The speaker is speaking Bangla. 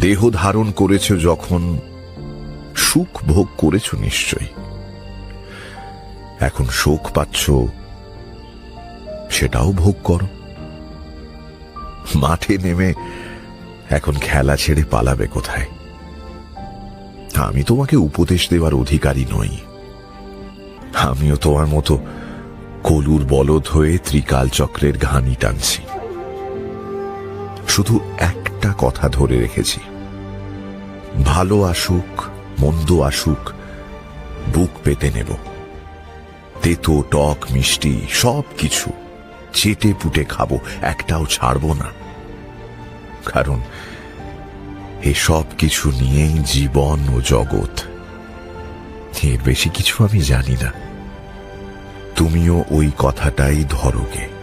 দেহ ধারণ করেছ যখন, সুখ ভোগ করেছ নিশ্চয়ই। এখন শোক পাচ্ছ, সেটাও ভোগ করো। মাঠে নেমে এখন খেলা ছেড়ে পালাবে কোথায়? আমি তোমাকে উপদেশ দেওয়ার অধিকারী নই। আমিও তোমার মতো কলুর বলদ হয়ে ত্রিকাল চক্রের ঘানি টানছি। শুধু একটা কথা ধরে রেখেছি। ভালো আসুক, মন্দ আসুক, বুক পেতে নেব। তেতো, টক, মিষ্টি সব কিছু চেটে পুটে খাব, একটাও ছাড়বো না। কারণ এসব কিছু নিয়েই জীবন ও জগৎ। এর বেশি কিছু আমি জানি না। তুমিও ওই কথাটাই ধরোগে।